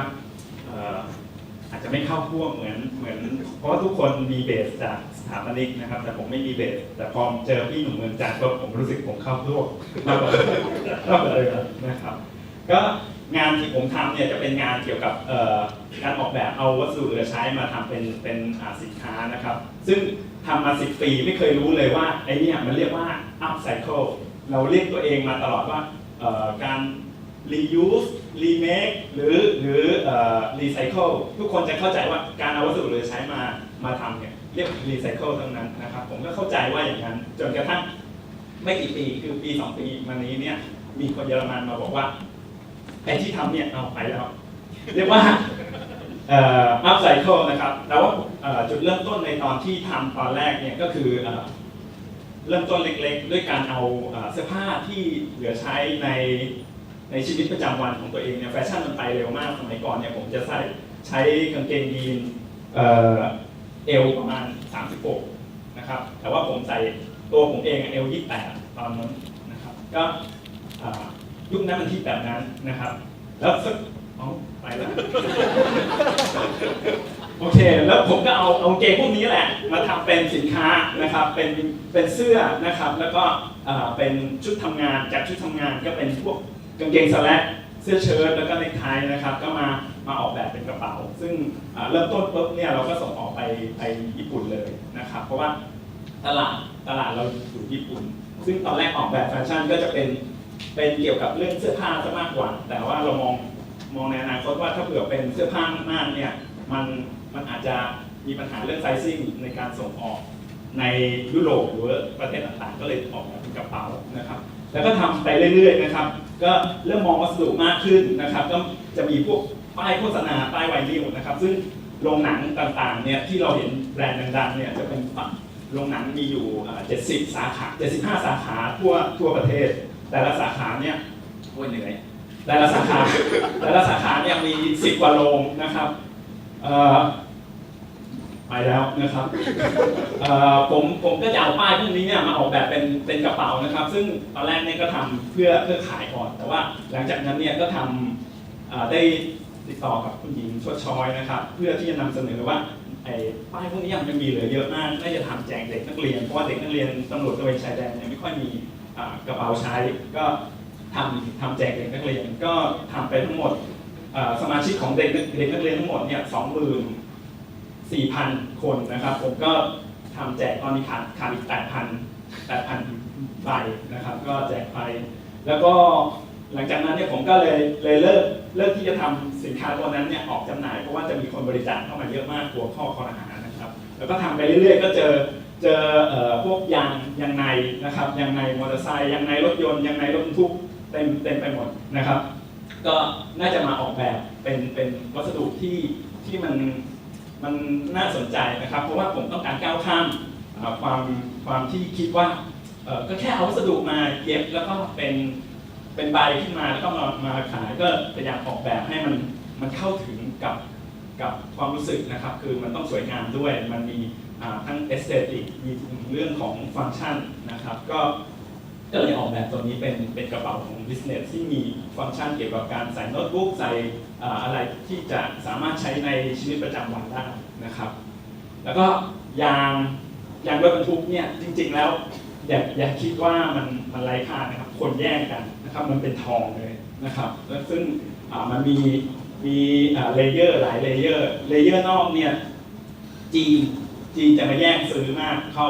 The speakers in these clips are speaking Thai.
ว่าอาจจะไม่เข้าพวกเหมือนเหมือน เพราะว่าทุกคนมีเบสจากสถาปนิกนะครับ แต่ผมไม่มีเบส แต่พอเจอพี่หนุ่มเมืองจันทร์ก็ผมรู้สึกผมเข้าพวกมากกว่ามากกว่าเลยนะครับ ก็งานที่ผมทำเนี่ยจะเป็นงานเกี่ยวกับการออกแบบเอาวัสดุเหลือใช้มาทำเป็นเป็นสินค้านะครับ ซึ่งทำมา 10 ปีไม่เคยรู้เลยว่าไอ้เนี่ยมันเรียกว่า upcycle เราเรียกตัวเองมาตลอดว่าการ reuse remake หรือหรือ recycle ทุกคนจะเข้าใจว่าการเอาวัสดุเหลือใช้มามาทำเนี่ยเรียก recycle ทั้งนั้นนะครับ ผมก็เข้าใจว่าอย่างนั้น จนกระทั่งไม่กี่ปีคือปี 2 ปีมานี้เนี่ยมีคนเยอรมันมาบอกว่าไอ้ที่ทำเนี่ยเอาไปแล้ว เรียกว่าอ่อ upcycle นะครับแล้วว่าจุดเริ่มต้นในตอนที่ทำตอนแรกเนี่ยก็คือเอ่อเริ่มต้นเล็กๆ ด้วยการเอาเสื้อผ้าที่เหลือใช้ใน ในชีวิตประจำวันของตัวเองเนี่ยแฟชั่นมันไปเร็วมากสมัยก่อนเนี่ยผมจะใส่ใช้กางเกงยีนเออเอวประมาณ 36 นะครับ แต่ว่าผมใส่ตัวผมเองเอล28 ตอนนั้นนะครับ ก็ยุคนั้นมันที่แบบนั้นนะครับ แล้วสักอ๋อไปแล้ว โอเค แล้วผมก็เอาเอาเกงพวกนี้แหละ มาทำเป็นสินค้านะครับ เป็นเป็นเสื้อนะครับ แล้วก็เป็นชุดทำงาน จากชุดทำงานก็เป็นพวก กางเกงสแลกเสื้อเชิ้ตแล้วก็เนคไทนะครับ ก็มามาออกแบบเป็นกระเป๋า ซึ่งเริ่มต้นปุ๊บเนี่ยเราก็ส่งออกไปไปญี่ปุ่นเลยนะครับ เพราะว่าตลาดตลาดเราอยู่ญี่ปุ่น ซึ่งตอนแรกออกแบบแฟชั่นก็จะเป็นเป็นเกี่ยวกับเรื่องเสื้อผ้าซะมากกว่า แต่ว่าเรามองมองในอนาคตว่าถ้าเผื่อเป็นเสื้อผ้ามากๆเนี่ยมันมันอาจจะมีปัญหาเรื่องไซซิ่งในการส่งออกในยุโรปหรือประเทศต่างๆ ก็เลยออกมาเป็นกระเป๋านะครับ แล้วก็ทำไปเรื่อยๆนะครับ ก็เริ่มมองวัสดุมากขึ้นนะครับ ก็จะมีพวกป้ายโฆษณาป้ายไวนิลนะครับ ซึ่งโรงหนังต่างๆเนี่ยที่เราเห็นแบรนด์ดังๆเนี่ยจะเป็นโรงหนังมีอยู่ 70 สาขา 75 สาขาทั่วทั่วประเทศ แต่ละสาขาเนี่ยโอ้ยเหนื่อยแต่ละสาขาแต่ละสาขาเนี่ยมี 10 กว่าโรงนะครับ ไปแล้วนะครับผมผมก็จะเอาป้ายพวกนี้เนี่ยมาออกแบบเป็นเป็นกระเป๋านะครับ ซึ่งตอนแรกเนี่ยก็ทำเพื่อเพื่อขายก่อน แต่ว่าหลังจากนั้นเนี่ยก็ทำเอ่อได้ติดต่อกับคุณหญิงชดชอยนะครับ เพื่อที่จะนำเสนอว่าไอ้ป้ายพวกนี้ยังมีเหลือเยอะมากน่าจะทำแจกเด็กนักเรียนเพราะว่าเด็กนักเรียนตำรวจตระเวนชายแดนเนี่ยไม่ค่อยมีกระเป๋าใช้ก็ทำทำแจกเด็กนักเรียนก็ทำไปทั้งหมดสมาชิกของเด็กเด็กนักเรียนทั้งหมดเนี่ยสองหมื่น สี่พันคนนะครับ ผมก็ทำแจกตอนนี้ขาดขาดอีกแปดพันแปดพันใบนะครับ ก็แจกไป แล้วก็หลังจากนั้นเนี่ยผมก็เลยเลยเลิกเลิกที่จะทำสินค้าตัวนั้นเนี่ยออกจำหน่ายเพราะว่าจะมีคนบริจาคเข้ามาเยอะมากกลัวข้อคอรหานะครับ แล้วก็ทำไปเรื่อยๆ ก็เจอเจอพวกยางยางในนะครับยางในมอเตอร์ไซค์ยางในรถยนต์ยางในรถบรรทุกเต็มเต็มไปหมดนะครับ ก็น่าจะมาออกแบบเป็นเป็นวัสดุที่ที่มัน มันน่าสนใจนะครับ เพราะว่าผมต้องการก้าวข้ามความความที่คิดว่าก็แค่เอาวัสดุมาเย็บแล้วก็เป็นเป็นใบขึ้นมาแล้วก็มามาขายก็พยายามออกแบบให้มันมันเข้าถึงกับกับความรู้สึกนะครับ คือมันต้องสวยงามด้วย มันมีทั้งเอสเตติกมีเรื่องของฟังก์ชันนะครับ ก็ก็เลยออกแบบตัวนี้เป็นเป็นกระเป๋าของ business ที่มีฟังก์ชันเกี่ยวกับการใส่โน้ตบุ๊กใส่ อะไรที่จะสามารถใช้ในชีวิตประจำวันได้นะครับ แล้วก็ยางยางรถบรรทุกเนี่ยจริง ๆ แล้วอย่าอย่าคิดว่ามันมันไร้ค่านะครับ คนแย่งกันนะครับมันเป็นทองเลยนะครับแล้วซึ่งมันมีมีเลเยอร์หลายเลเยอร์เลเยอร์นอกเนี่ยจีนจีนจะมาแย่งซื้อมากเขา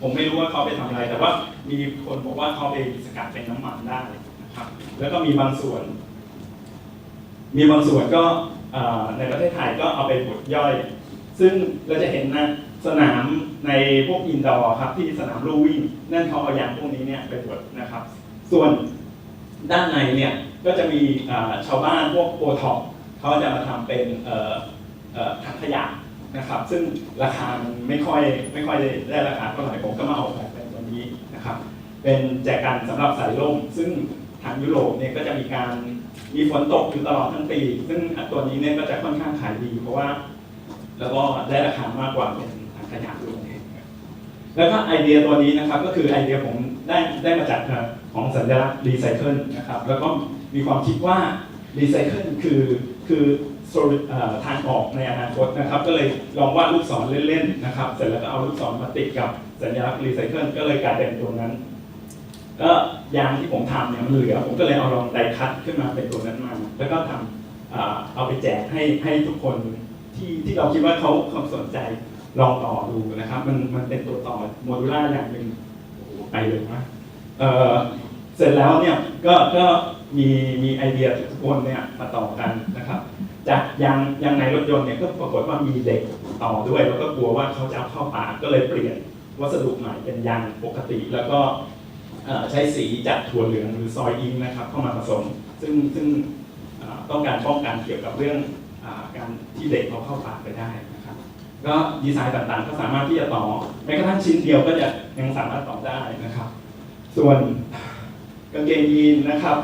ผมไม่รู้ว่าเขาไปทำอะไร แต่ว่ามีคนบอกว่าเขาไปสกัดเป็นน้ำมันได้นะครับ แล้วก็มีบางส่วน มีบางส่วนก็ในประเทศไทยก็เอาไปบดย่อย ซึ่งเราจะเห็นนะสนามในพวกอินดอร์ครับที่สนามลู่วิ่งนั่นเขาเอายางพวกนี้เนี่ยไปบดนะครับ ส่วนด้านในเนี่ยก็จะมีชาวบ้านพวกโอท็อปเขาจะมาทำเป็นถังขยะนะครับ ซึ่งราคามันไม่ค่อยไม่ค่อยได้ได้ราคาเท่าไหร่ผมก็มาออกแบบเป็นตัวนี้นะครับ เป็นแจกันสำหรับสายลมซึ่งทางยุโรปเนี่ยก็จะมีการ มีฝนตกอยู่ตลอดทั้งปี ซึ่งตัวนี้เนี่ยก็จะค่อนข้างขายดี เพราะว่า แล้วก็ได้ราคามากกว่าเป็นถังขยะลงเองครับแล้วก็ไอเดียตัวนี้นะครับ ก็คือไอเดียผมได้ได้มาจากของสัญลักษณ์รีไซเคิลนะครับ แล้วก็มีความคิดว่ารีไซเคิลคือคือโซลูเอ่อทางออกในอนาคตนะครับ ก็เลยลองวาดลูกศรเล่นๆนะครับ เสร็จแล้วก็เอาลูกศรมาติดกับสัญลักษณ์รีไซเคิลก็เลยกลายเป็นตัวนั้น ก็ยางที่ผมทำเนี่ยมันเหลือ ผมก็เลยเอาลองไดคัตขึ้นมาเป็นตัวนั้นมา แล้วก็ทำเอาไปแจกให้ให้ทุกคนที่ที่เราคิดว่าเขาเขาสนใจลองต่อดูนะครับ มันมันเป็นตัวต่อโมดูล่าอย่างหนึ่งโอ้โหไปเลยนะเเสร็จแล้วเนี่ยก็ก็มีมีไอเดียทุกคนเนี่ยมาต่อกันนะครับ จากยางยางในรถยนต์เนี่ยก็ปรากฏว่ามีเด็กต่อด้วย แล้วก็กลัวว่าเขาจะเข้าปากก็เลยเปลี่ยนวัสดุใหม่เป็นยางปกติ แล้วก็ ใช้สีจากถั่วเหลืองหรือซอยอิงนะครับเข้ามาผสม ซึ่งซึ่งต้องการป้องกันเกี่ยวกับเรื่องอการที่เด็กเขาเข้าปากไปได้นะครับ ก็ดีไซน์ต่างๆ ก็สามารถที่จะต่อแม้กระทั่งชิ้นเดียวก็จะยังสามารถต่อได้นะครับ ส่วนกางเกงยีนนะครับ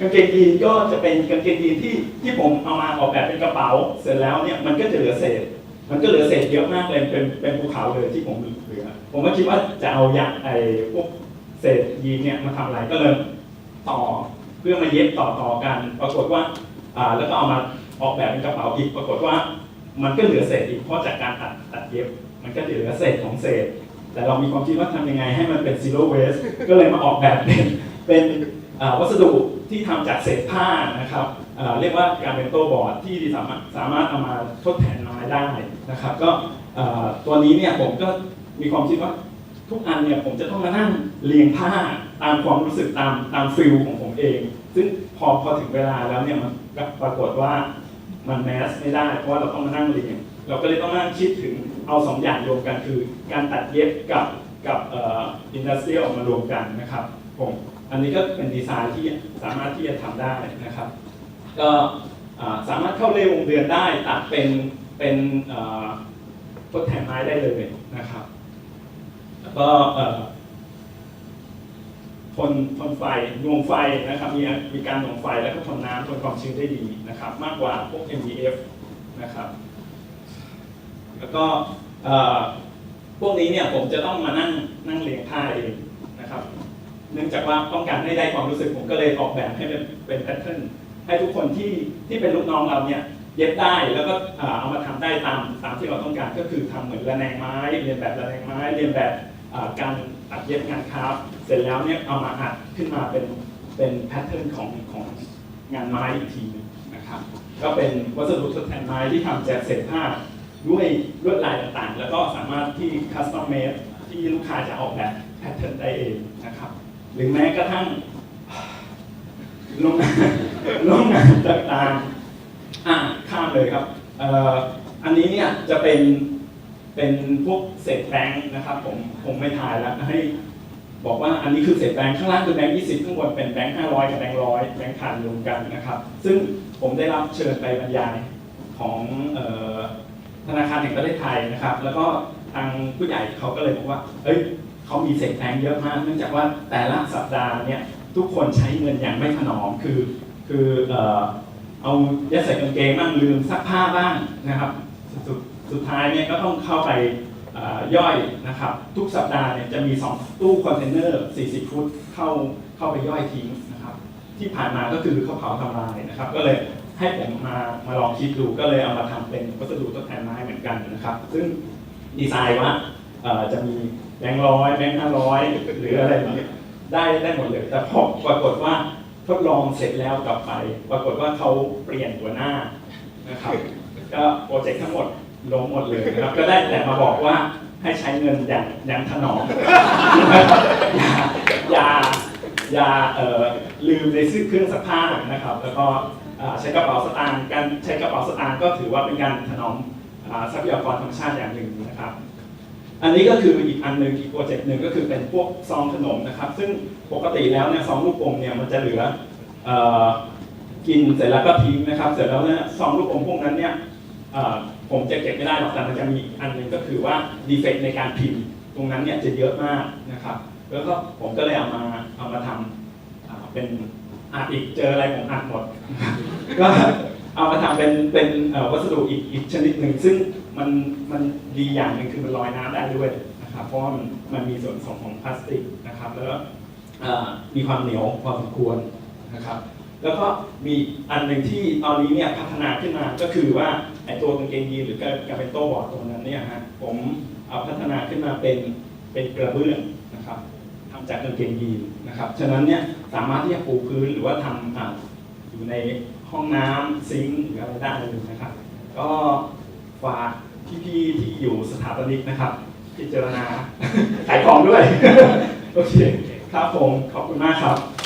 กางเกงยีนก็จะเป็นกางเกงยีนที่ที่ผมเอามาออกแบบเป็นกระเป๋า เสร็จแล้วเนี่ยมันก็จะเหลือเศษ มันก็เหลือเศษเยอะมากเลยเป็นเป็นภูเขาเลยที่ผมเหลือ ผมก็คิดว่าจะเอายางไอ้พวก เศษยีนเนี่ยมาทำอะไรก็เลยต่อเพื่อมาเย็บต่อต่อกัน ปรากฏว่าอ่าแล้วก็เอามาออกแบบเป็นกระเป๋าอีก ปรากฏว่า มันก็เหลือเศษอีกเพราะจากการตัดตัดเย็บ มันก็จะเหลือเศษของเศษ แต่เรามีความคิดว่าทำยังไงให้มันเป็น zero waste ก็เลยมาออกแบบเป็นเป็นวัสดุที่ทำจากเศษผ้านะครับเรียกว่าการเป็นโต้บอร์ดที่สามารถสามารถเอามาทดแทนไม้ได้นะครับ ก็ตัวนี้เนี่ยผมก็มีความคิดว่า ทุกอันเนี่ยผมจะต้องมานั่งเรียงผ้าตามความรู้สึกตามตามฟิลของผมเอง ซึ่งพอพอถึงเวลาแล้วเนี่ยมันปรากฏว่ามันแมสไม่ได้ เพราะว่าเราต้องมานั่งเรียง เราก็เลยต้องมานั่งคิดถึงเอาสองอย่างรวมกันคือ การตัดเย็บกับกับอ,อินดัสเทรียลมารวมกันนะครับผมอันนี้ก็เป็นดีไซน์ที่สามารถที่จะทำได้นะครับ ก็สามารถเข้าเรียวงเดือนได้ตัดเป็นเป็นทดแทนไม้ได้เลยนะครับ ก็ทนทนไฟนวงไฟนะครับมีมีการหน่วงไฟแล้วก็ทนน้ำทนความชื้นได้ดีนะครับ มากกว่าพวก MDF นะครับ แล้วก็พวกนี้เนี่ยผมจะต้องมานั่งนั่งเรียงผ้าเองนะครับ เนื่องจากว่าต้องการให้ได้ความรู้สึกผมก็เลยออกแบบให้เป็นเป็นแพทเทิร์นให้ทุกคนที่ที่เป็นลูกน้องเราเนี่ยเย็บได้แล้วก็เอามาทำได้ตามตามที่เราต้องการก็คือทำเหมือนระแนงไม้เรียนแบบระแนงไม้เรียนแบบ การตัดเย็บงานคราฟเสร็จแล้วเนี่ยเอามาอัดขึ้นมาเป็นเป็นแพทเทิร์นของของงานไม้อีกทีนึงนะครับก็เป็นวัสดุทดแทนไม้ที่ทำจากเศษผ้าด้วยลวดลายต่างๆ แล้วก็สามารถที่คัสตอมเมดที่ลูกค้าจะออกแบบแพทเทิร์นได้เองนะครับหรือแม้กระทั่งโรงงานโรงงานต่างๆอ่าข้ามเลยครับอออันนี้เนี่ยจะเป็น เป็นพวกเศษแบงค์นะครับผมผมไม่ถ่ายแล้วให้บอกว่าอันนี้คือเศษแบงค์ข้างล่างคือแบงค์ยี่สิบข้างบนเป็นแบงค์ห้าร้อยกับแบงค์ร้อยแบงค์พันรวมกันนะครับ ซึ่งผมได้รับเชิญไปบรรยายของออธนาคารแห่งประเทศไทยนะครับ แล้วก็ทางผู้ใหญ่เขาก็เลยบอกว่าเอ้ยเขามีเศษแบงค์เยอะมาก เนื่องจากว่าแต่ละสัปดาห์เนี่ยทุกคนใช้เงินอย่างไม่ถนอมคือคือเออเอายัดใส่กางเกงบ้างลืมซักผ้าบ้างนะครับสุด สุดท้ายเนี่ยก็ต้องเข้าไปย่อยนะครับ ทุกสัปดาห์เนี่ยจะมี 2 ตู้คอนเทนเนอร์ 40 ฟุตเข้าเข้าไปย่อยทิ้งนะครับ ที่ผ่านมาก็คือเขาเผาทำลายนะครับ ก็เลยให้ผมมามาลองคิดดูก็เลยเอามาทำเป็นวัสดุทดแทนไม้เหมือนกันนะครับ ซึ่งดีไซน์ว่าจะมีแบงค์ร้อยแบงค์ห้าร้อยหรืออะไรแบบนี้ได้ได้หมดเลย แต่พอปรากฏว่าทดลองเสร็จแล้วกลับไป ปรากฏว่าเขาเปลี่ยนตัวหน้านะครับ ก็โปรเจกต์ทั้งหมด ล้มหมดเลยนะครับก็ได้แต่มาบอกว่าให้ใช้เงินอย่างอย่างถนอมอย่าอย่าเอ่อลืมในซื้อเครื่องซักผ้านะครับ แล้วก็ใช้กระเป๋าสตางค์การใช้กระเป๋าสตางค์ก็ถือว่าเป็นการถนอมทรัพยากรธรรมชาติอย่างหนึ่งนะครับ อันนี้ก็คืออีกอันหนึ่งอีกโปรเจกต์หนึ่งก็คือเป็นพวกซองขนมนะครับ ซึ่งปกติแล้วเนี่ยซองลูกอมเนี่ยมันจะเหลืออกินเสร็จแล้วก็ทิ้งนะครับ เสร็จแล้วเนี่ยซองลูกอมพวกนั้นเนี่ย ผมจะเก็บไม่ได้หรอกแต่มันจะมีอันหนึ่งก็คือว่าดีเฟกต์ในการพิมพ์ ตรงนั้นเนี่ยจะเยอะมากนะครับ แล้วก็ผมก็เลยเอามาเอามาทำเป็นอัดอีกเจออะไรผมอัดหมด ก็เอามาทำเป็นเป็นวัสดุอีกอีกชนิดหนึ่ง ซึ่งมันมันดีอย่างหนึ่งคือมันลอยน้ำได้ด้วยนะครับ เพราะมันมันมีส่วนผสมของพลาสติกนะครับ แล้วก็มีความเหนียวพอสมควรนะครับ แล้วก็มีอันหนึ่งที่ตอนนี้เนี่ยพัฒนาขึ้นมาก็คือว่า ไอตัวกางเกงยีนหรือกาเปนโต้บอร์ดตรงนั้นเนี่ยฮะผมเอาพัฒนาขึ้นมาเป็นเป็นกระเบื้องนะครับทำจากกางเกงยีนนะครับฉะนั้นเนี่ยสามารถที่จะปูพื้นหรือว่าทำอาอยู่ในห้องน้ำซิงค์หรืออะไรได้เลยนะครับ ก็ฝากพี่ๆที่อยู่สถาปนิกนะครับ พิจารณาขายของด้วย โอเคครับผมขอบคุณมากครับ